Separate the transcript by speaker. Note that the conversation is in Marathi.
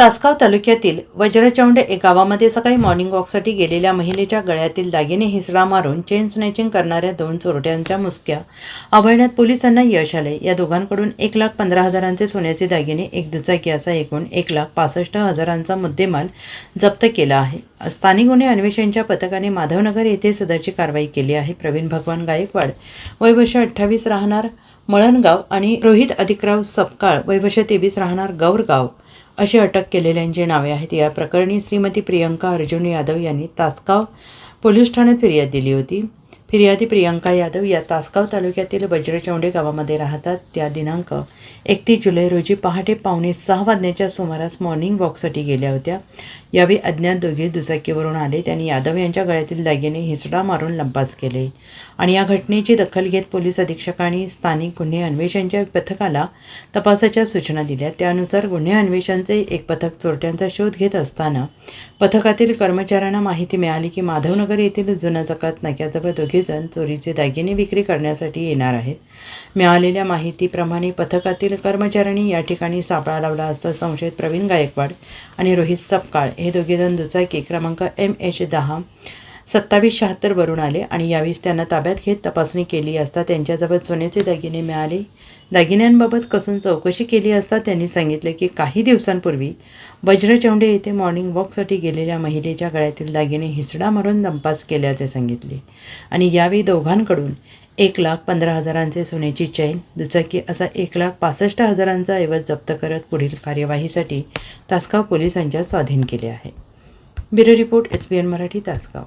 Speaker 1: तासगाव तालुक्यातील वज्रचौंड या गावामध्ये सकाळी मॉर्निंग वॉकसाठी गेलेल्या महिलेच्या गळ्यातील दागिने हिसडा मारून चेन स्नॅचिंग करणाऱ्या दोन चोरट्यांच्या मुसक्या अभळण्यात पोलिसांना यश आले. या दोघांकडून एक लाख पंधरा हजारांचे सोन्याचे दागिने एक दुचाकी असा एकूण एक लाख पासष्ट हजारांचा मुद्देमाल जप्त केला आहे. स्थानिक गुन्हे अन्वेषणच्या पथकाने माधवनगर येथे सदरची कारवाई केली आहे. प्रवीण भगवान गायकवाड वय वर्ष अठ्ठावीस राहणार मळणगाव आणि रोहित अधिकराव सपकाळ वय वर्ष तेवीस राहणार गौरगाव अशी अटक केलेल्यांची नावे आहेत या प्रकरणी श्रीमती प्रियंका अर्जुन यादव यांनी तासगाव पोलीस ठाण्यात फिर्याद दिली होती. फिर्यादी प्रियंका यादव या तासगाव तालुक्यातील वज्रचौंडे गावामध्ये राहतात. त्या दिनांक एकतीस जुलै रोजी पहाटे पावणे सहा वाजण्याच्या सुमारास मॉर्निंग वॉकसाठी गेल्या होत्या. यावेळी अज्ञात दोघे दुचाकीवरून आले. त्यांनी यादव यांच्या गळ्यातील दागिने हिसडा मारून लंपास केले. आणि या घटनेची दखल घेत पोलीस अधीक्षकांनी स्थानिक गुन्हे अन्वेषणच्या पथकाला तपासाच्या सूचना दिल्या. त्यानुसार गुन्हे अन्वेषणचे एक पथक चोरट्यांचा शोध घेत असताना पथकातील कर्मचाऱ्यांना माहिती मिळाली की माधवनगर येथील जुना जकात नाक्याजवळ दोघेजण चोरीचे दागिने विक्री करण्यासाठी येणार आहेत. मिळालेल्या माहितीप्रमाणे पथकातील कर्मचाऱ्यांनी या ठिकाणी सापळा लावला असता संशयित प्रवीण गायकवाड आणि रोहित सपकाळ हे दोघेजण दुचाकी क्रमांक एम एच दहा सत्तावीस शहात्तरवरून आले आणि यावेळीस त्यांना ताब्यात घेत तपासणी केली असता त्यांच्याजवळ सोन्याचे दागिने मिळाले. दागिन्यांबाबत कसून चौकशी केली असता त्यांनी सांगितले की काही दिवसांपूर्वी वज्रचौंडे येथे मॉर्निंग वॉकसाठी गेलेल्या महिलेच्या गळ्यातील दागिने हिसडा मारून दंपास केल्याचे सांगितले. आणि यावेळी दोघांकडून एक लाख पंधरा हजारांचे सोन्याची चैन दुचाकी असा एक लाख पासष्ट हजारांचा ऐवज जप्त करत पुढील कार्यवाहीसाठी तासगाव पोलिसांच्या स्वाधीन केले आहे. Bureau report S B N Marathi Tasgaon.